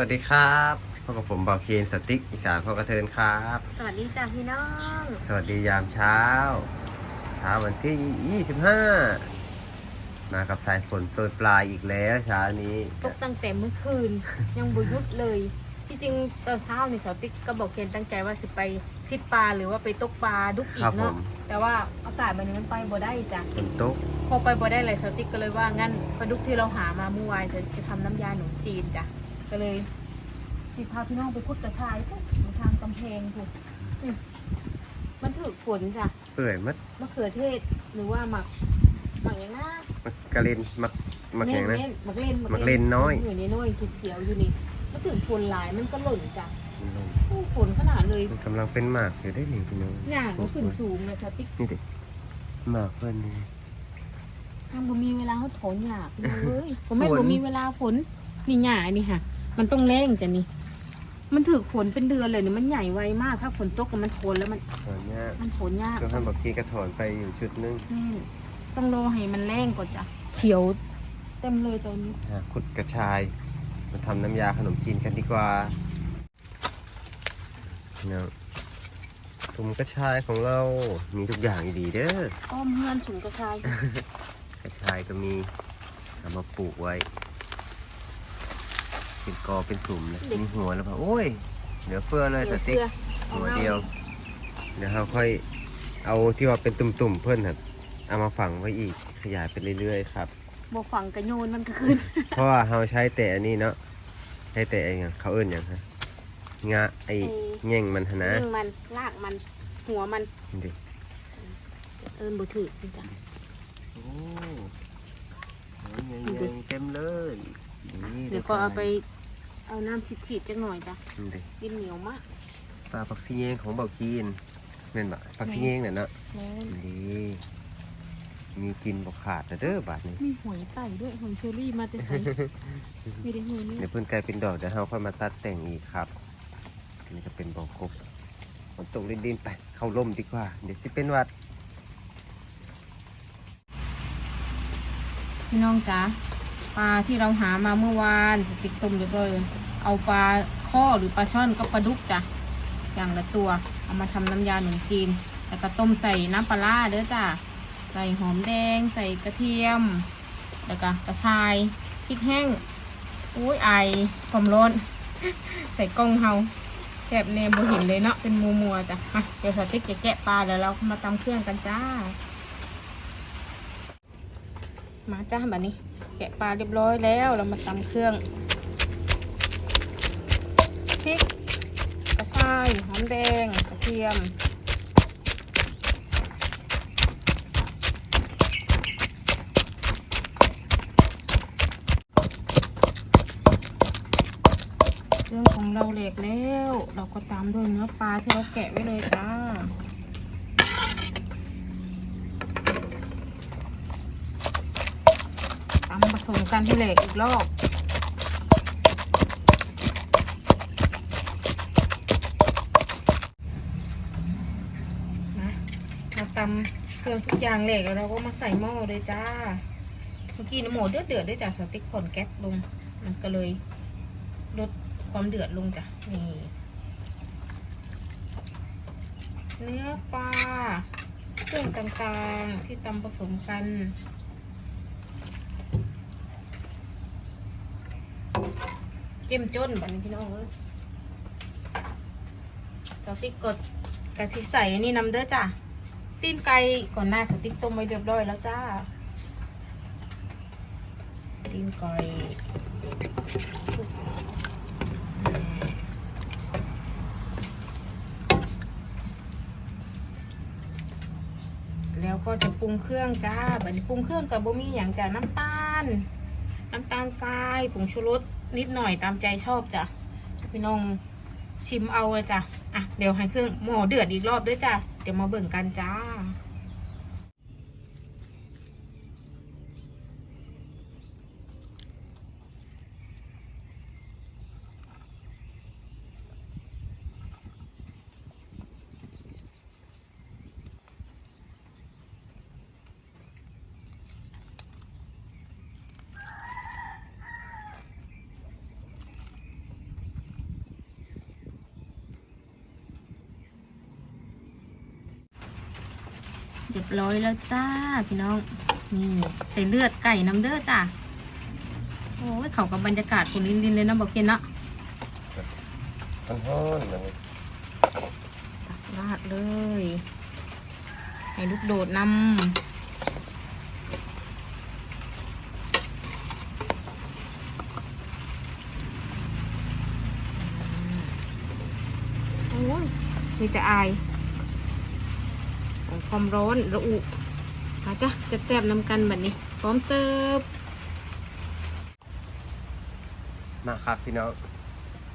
วัสดีครับพบกับผมบอกเคนสติ๊กอีสานพ่อกระเทินครับ สวัสดีจ้าพี่น้อง สวัสดียามเช้าเช้าวันที่ 25 มากับสายฝนโปรยปลายอีกแล้วเช้านี้ตกตั้งแต่เมื่อคืน ยังบุยุดเลยที่จริงตอนเช้านี่สาวติ๊กก็บอกเคนตั้งใจว่าสิไปซิดปลาหรือว่าไปตกปลาดุกอีครักบผเนาะมแต่ว่าอากาศมันนี้มันไปบ่ได้จ้ะฝนตกพอไปบ่ได้เลยสาวติ๊กก็เลยว่างั้นปลาดุกที่เราหามาเมื่อวานจะจะทำน้ำยาหนมจีนจ้ะ ก็เลย สิพาพี่น้องไปพุดกระชายปุ๊บทางกำแพงถูกมันถือฝนจ้ะเปื่อยมัดมะเขือเทศหรือว่าหมักหมักอย่างน่ามักกะเลนมักมักอย่างนั้นเล่นมักเล่นมักเล่นน้อย อยู่ในน้อยเขียวๆอยู่นี่มันถึงฝนหลายมันก็หล่นจ้ะมันลงโอ้ฝนขนาดเลยมันกำลังเป็นหมากอยู่ได้หนึ่งพี่น้องหน้าก็ขึ้นสูงเลยสติ๊กนี่เด็กหมากเพื่อนนี่ทางบ่มีเวลาเขาถอนหญ้าเลยผมไม่ฝนบ่มีเวลาฝนนี่หญ้านี่ค่ะ มันต้องแรงจ้ะนี่ มันถือฝนเป็นเดือนเลยเนี่ยมันใหญ่ไวมากถ้าฝนตกแล้วมันทนแล้วมันตอนเนี้ยมันทนยาก ก็ท่านบอกกีกระถอนไปอยู่ชุดนึงนี่ต้องรอให้มันแรงก่อนจ้ะเขียวเต็มเลยตอนนี้หาขุดกระชาย มาทำน้ำยาขนมจีนกันดีกว่าเนาะถุงกระชายของเรา มีทุกอย่างดีเด้อ อ้อมเฮือนสูงกระชาย กระชายก็มีเอามาปลูกไว้ เป็นกอเป็นสุ่มเลยเด็กมีหัวแล้วป่ะโอ้ยเหลือเฟือเลยแต่ติ๊กอาหัวอาเดียวเดี๋ยวเราค่อยเอาที่ว่าเป็นตุ่มๆเพื่อนครับเอามาฝังไว้อีกขยายไปเรื่อยๆครับบ่ฝังกระโยนมันก็ขึ้น เพราะว่าเราใช้แต่อันนี้เนาะใช้แต่ไอ้หยังเขาเอิ้นอย่างฮะงาไอ้ไอ้แง่งมันหนนะยิงมันลากมันหัวมันนี่ดิเอินบุถือจริงจังโอ้ยใหญ่ๆเต็มเลยนี่เดี๋ยวก็เอาไป เอาน้ำฉีดๆจักหน่อยจ้ะนี่ดิดินเหนียวมากปลาปักซีเองของเบากีนเป็นบะปักซีเองเนี่ยเนาะแล้วนี่มีกินบกขาดแต่เด้อบาทนี้มีหอยไต่ด้วยหอยเชอรี่มาแต่ใส่ไม่ได้หอยนี่เดี๋ยวเพิ่นกลายเป็นดอกเดี๋ยวเราค่อยมาตัดแต่งอีกครับอันนี่ก็เป็นบอกกบฝนตกดินๆไปเข้าร่มดีกว่า เดี๋ยวสิเป็นหวัดพี่น้องจ๋าปลาที่เราหามาเมื่อวานติดต้มเรียบร้อยเลย เอาปลาข้อหรือปลาช่อนก็ปลาดุกจ้ะอย่างละตัว เอามาทำน้ำยาหนมจีน แล้วก็ต้มใส่น้ำปลาร้าเด้อจ้ะใส่หอมแดง ใส่กระเทียม แล้วก็กระชายพริกแห้งอุ้ยไอความร้อนใส่กล้องเฮาแกบเนมบห็นเลยเนาะเป็นมัวมัวจ้ะมาเดี๋ยวสติ๊กจะแกะปลาแล้วเรามาตำเครื่องกันจ้า มาจ้าแบบนี้ แกะปลาเรียบร้อยแล้วเรามาตำเครื่อง พริกกระชายหอมแดงกระเทียมเรื่องของเราเหล็กแล้ว เราก็ตามด้วยเนื้อปลาที่เราแกะไว้เลยจ้าตำผสมกันให้เหล็กอีกรอบนะ เราเครื่องทุกอย่างเหล็กแล้วเราก็มาใส่หม้อเลยจ้า เมื่อกี้น้ำหมูเดือดเดือดๆด้วยจ้ะสติ๊กผ่อนแก๊สลง มันก็เลยลดความเดือดลงจ้ะ นี่ เนื้อปลา เครื่องต่างๆที่ตำผสมกันเจ้มจนแบัดนี้พี่น้องเอ้ยสติ๊กกดกระสิใส่อันนี้นำเด้อจ้ะ ตีนไก่ก่อนหน้าสติ๊กต้มไว้เรียบร้อยแล้วจ้า ตีนไก่แล้วก็จะปรุงเครื่องจ้าบัดนี้ปรุงเครื่องกับบ่มีอย่างจ้ะน้ำตาล น้ำตาลทรายผงชูรสนิดหน่อยตามใจชอบจ้ะพี่น้องชิมเอาเลยจ้ะอะเดี๋ยวให้เครื่องหม้อเดือดอีกรอบด้วยจ้ะเดี๋ยวมาเบิ่งกันจ้า เรียบร้อยแล้วจ้าพี่น้อง นี่ใส่เลือดไก่น้ำเด้อจ้าโอ้ยเขากับบรรยากาศคนลินลินเลยเนาะบอกเคนเนาะมันฮ้อนเลยตักราดเลย ให้ลูกโดดนำโอ้ยมีแต่อายของ ความร้อนระอุมาจ้ะแซ่บๆนำกันแบบนี้ พร้อมเสิร์ฟ มาครับพี่น้อง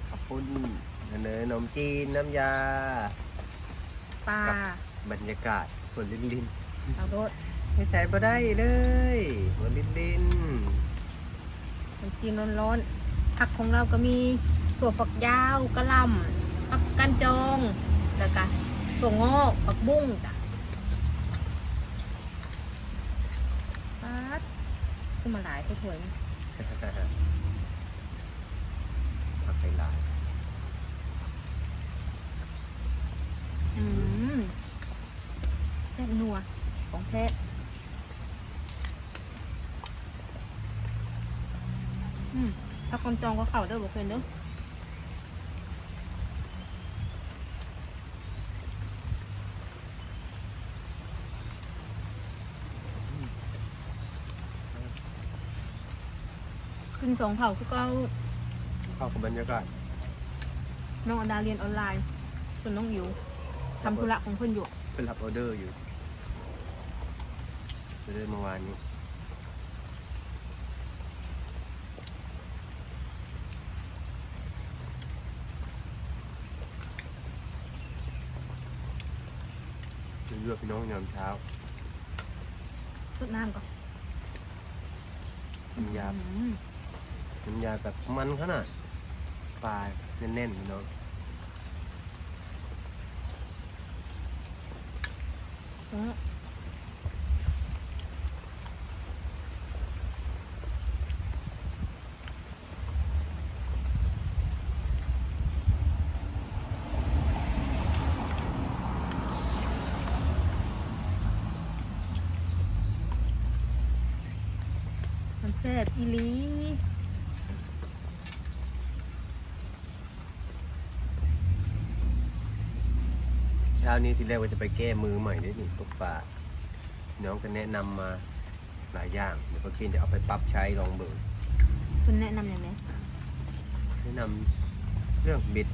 ขอบคุณเสนอขนมจีนน้ำยา ปลา บรรยากาศฝนลินลินเอารสไม่ใส่บ่ได้เลยฝนลินลินขนมจีนร้อนๆผักของเราก็มีถั่วฝักยาวกระหลำผักกันจองแล้วก็ถั่วงอกผักบุ้งจ้ะปั ดขึ้นมาหลายถ้วยนะผักไทยลายอืมแซ่บนัวของแท้อืมผักกันจองก็เข่าเด้อบอกเพื่อนเด้อ สองเผ่าคือก็เข้ากับบรรยากาศน้องอันดาเรียนออนไลน์ส่วนน้องอิวทำธุระของเพื่อนอยู่เป็นรับออเดอร์อยู่ออเดอร์เมื่อวานนี้เลือกพี่น้องยามเช้าสดน้ำก่อนน้ำยา อืม น้ำยาแบบมันขนาดปลาแน่นๆพี่น้องมันแซ่บอีลี เช้า นี้ที่แรกว่าจะไปแก้มือใหม่ด้วยนี่ตกปลาน้องก็แนะนำมาหลายอย่างเดี๋ยวก็คิดจะเอาไปปรับใช้ลองเบิ่งคุณแนะนำอย่างไรแนะนำเรื่องบิด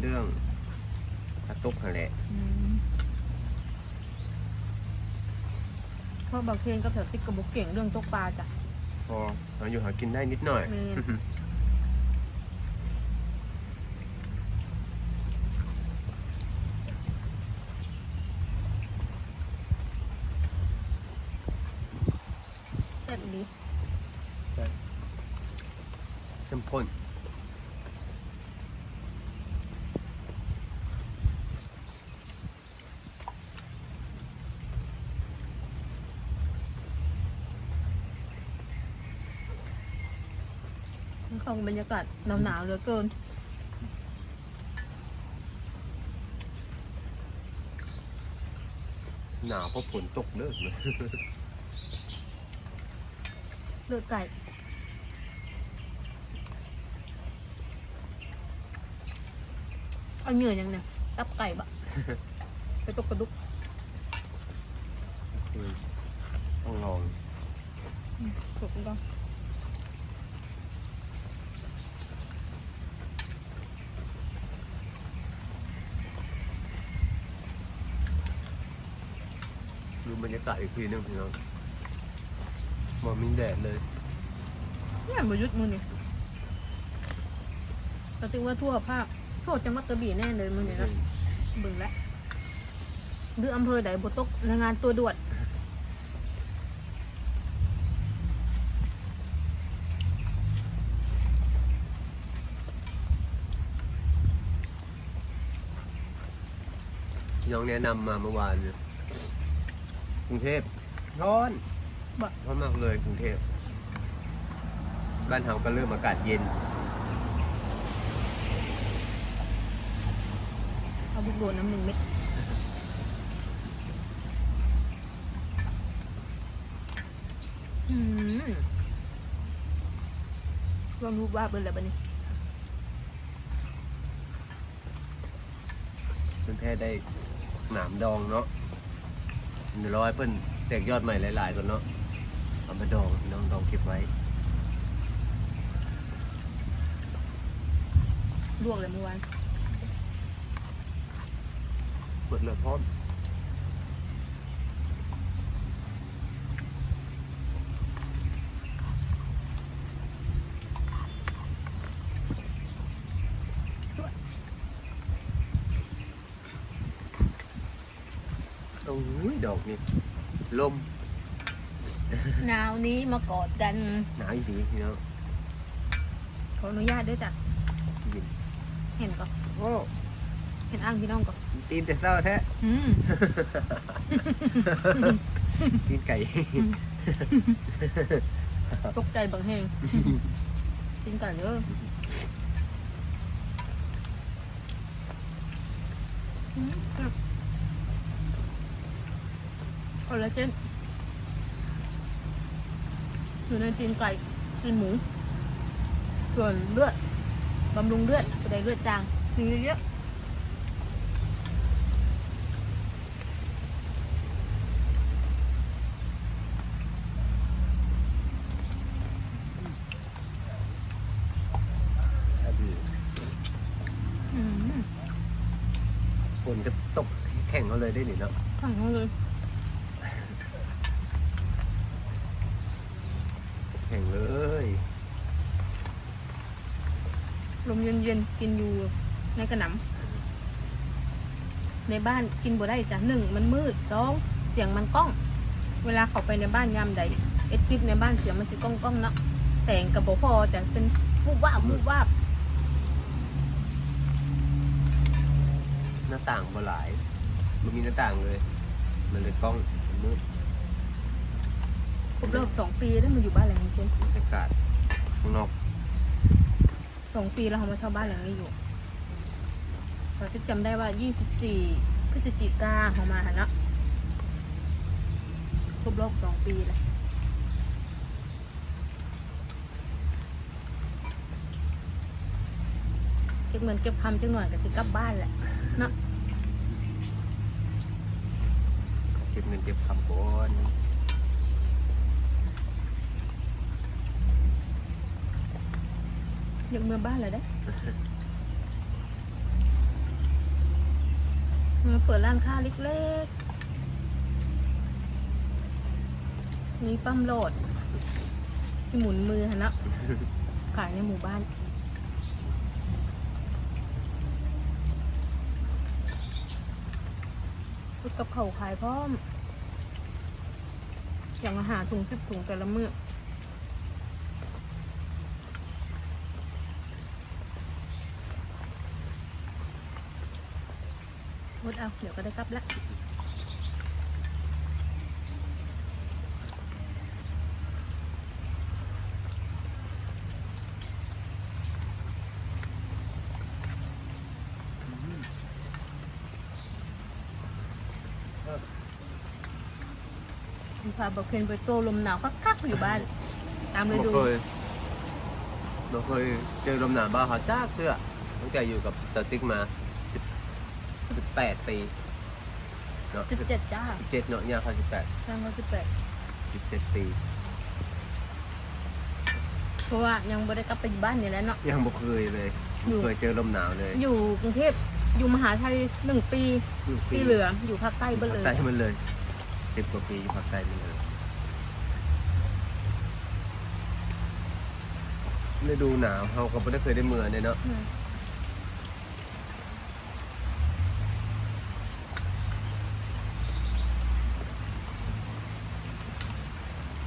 เรื่องกระตุกนั่นแหละอืมเพราะบางเชนกับแถวติ๊กกระบอกเก่งเรื่องตกปลาจ้ะพอเราอยู่หากินได้นิดหน่อย แม่น แซ่บอีหลีเข้มข้นมันเข้ากับบรรยากาศหนาวๆเหลือเกินหนาวเพราะฝนตกเลิกเลย เลือดไก่เอาเหงื่อยังเนี่ยตับไก่บะ ไปตกกระดุกคือต้องลองถูกต้องดูบรรยากาศอีกทีหนึงพี่น้อง มองมีแดดเลยเนี่ยบรยุทธ์มือนี่แต่ติว่าทั่วภาคทั่วจังหวัดกระบี่แน่เลยมือนี่นะเบึงแล้วหรืออำเภอใดบตกในงานตัวด่วนน้องแนะนำมาเมื่อวานเนี่ยกรุงเทพร้อน บ่ร้อนมากเลยกรุงเทพบ้านเฮาก็เริ่มอากาศเย็น เอาบุกโดดน้ำหนึ่งเม็ดอืมลองดูว่าเป็นอะไรบ้านี้เพิ่นแท้ได้หนามดองเนาะเดี๋ยวรอให้เพิ่นแตกยอดใหม่หลายๆก่อนเนาะ เอามาดองพี่น้องดองเก็บไว้ ลวกเลยเมื่อวานเปิดเลยพร้อมโอ้ยดอกนี่ลมหนาว นี้มากอดกัน หนาวอีดีพี่น้องขออนุญาตด้วยจ้ะยินเห็นก่อนโอ้เห็นอ้างพี่น้องก่อนตีนแต่เศร้าแท้อืมตีนไก่ตกใจบางแห่งกินกันเยอะอืมครับคอลลาเจน อยู่ในตีนไก่ตีนหมู ส่วนเลือดบำรุงเลือดจะได้เลือดจางกินเยอะๆอืมฝนจะตกแข่งเขาเลยได้หนิเนาะขังเขาเลย แข่งเลยลมเย็นๆกินอยู่ในกระหนำในบ้านกินบ่ได้จ้ะหนึ่งมันมืดสองเสียงมันก้อง เวลาเขาไปในบ้านยามใดเอ็ดคลิปในบ้านเสียงมันสิก้องก้องๆเนาะแสงกับบ่พอจะเป็นวูบวาบวูบวาบหน้าต่างบ่หลาย มันมีหน้าต่างเลย มันเลยกล้องมันมืด ครบรอบสองปีได้มาอยู่บ้านหลังนี้คุณบรรยากาศข้างนอกสองปีแล้วเขามาเช่าบ้านหลังนี้อยู่เราจะจำได้ว่ายี่สิบสี่พฤศจิกาเขามาหันเนาะครบรอบสองปีเลยเก็บเงินเก็บคำจังหน่อยก็สิกลับบ้านแหละเนาะ เก็บเงินเก็บคำก่อน ยากเมื่อบ้านเลยได้มาเปิดร้านค้าเล็กๆมีปั๊มโหลดที่หมุนมือฮะเนาะขายในหมู่บ้านพุดกับเขาวขายพร้อม อย่างอาหารถุงสิบถุงแต่ละมื้อห ดเอา เดี๋ยวก็ได้กลับละพาบอกเพนไปโตลมหนาวคักๆอยู่บ้าน ตามเราดู เคยเราเคยเจอลมหนาวบ้าเขาจ้าเสื้อตั้งแต่อยู่กับสติ๊กมา แปดปีเนาะสิบเจ็ดจ้าสิบเจ็ดเนาะเนี่ยเขาสิบแปดสร้างเขาสิบแปดสิบเจ็ดปีเพราะว่ายังไม่ได้กลับไปอยู่บ้านนี่แหล้วเนาะ ยังบ่เคยเลยบ่เคยเจอลมหนาวเลยอยู่กรุงเทพอยู่มหาชัยหนึ่งปีหนึ่งปีที่เหลืออยู่ภาคใต้เบ้เลยภาคใต้มันเลยสิบกว่าปีอยู่ภาคใต้มันเลยฤดูหนาวเขาก็ไม่ได้เคยได้เมือเนี่ยเนาะอืม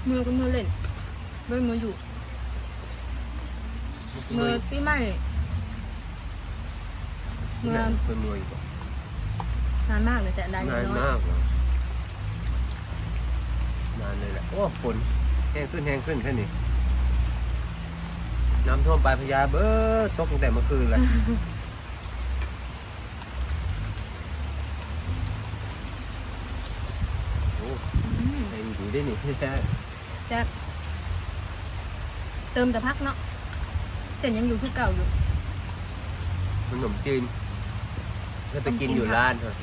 มือก็มือเล่นด้วยมืออยู่ มือปีใหม่เมื่อเป็นมืออยู่บ่นานมากเลยแต่ได้นานน้อยมากเหรอนานเลยแหละโอ้ฝนแห้งขึ้นแห้งขึ้นแค่นี้น้ำท่วมปลายพญาเบ้อตกตั้งแต่เมื่อคืนเลยโอ้อืมแห้งดีได้นี่แท้แจ๊บเติมแต่พักเนาะเส้นยังอยู่คือเก่าอยู่ ขนมจีนถ้าไปกินอยู่ร้านเถอะ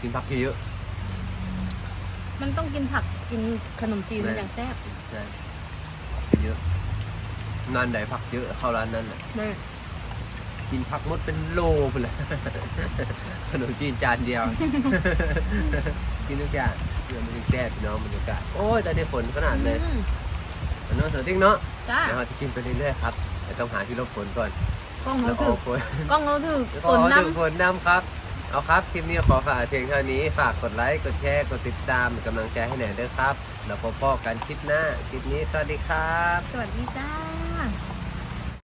กินผักเยอะมันต้องกินผักกินขนมจีนแม่อย่างแซ่บๆใช่กินเยอะนานไหนผักเยอะเข้าร้านนั้นน่ะแม่กินผักหมดเป็นโลไปเลย ขนมจีนจานเดียว กินทุกอย่าง เพื่อมันจะแซ่บพี่น้องบรรยากาศโอ้ยแต่ได้ฝนขนาดเลยอืมเนาะเสือติ๊กเนาะจ้าเดี๋ยวเราจะกินไปเรื่อยๆครับแต่ต้องหาที่หลบฝนก่อนกล้องแล้เราวถืเอาอฝน กล้องเราถือแล้วฝก็นเอาน้ถึงฝนน้ำครับ เอาครับ คลิปนี้ขอฝากเพียงเท่านี้ ฝากกดไลค์ กดแชร์ กดติดตามเป็นกำลังใจให้หน่อยเด้อครับ แล้วพบกันคลิปหน้า คลิปนี้สวัสดีครับำสวัสดีจ้า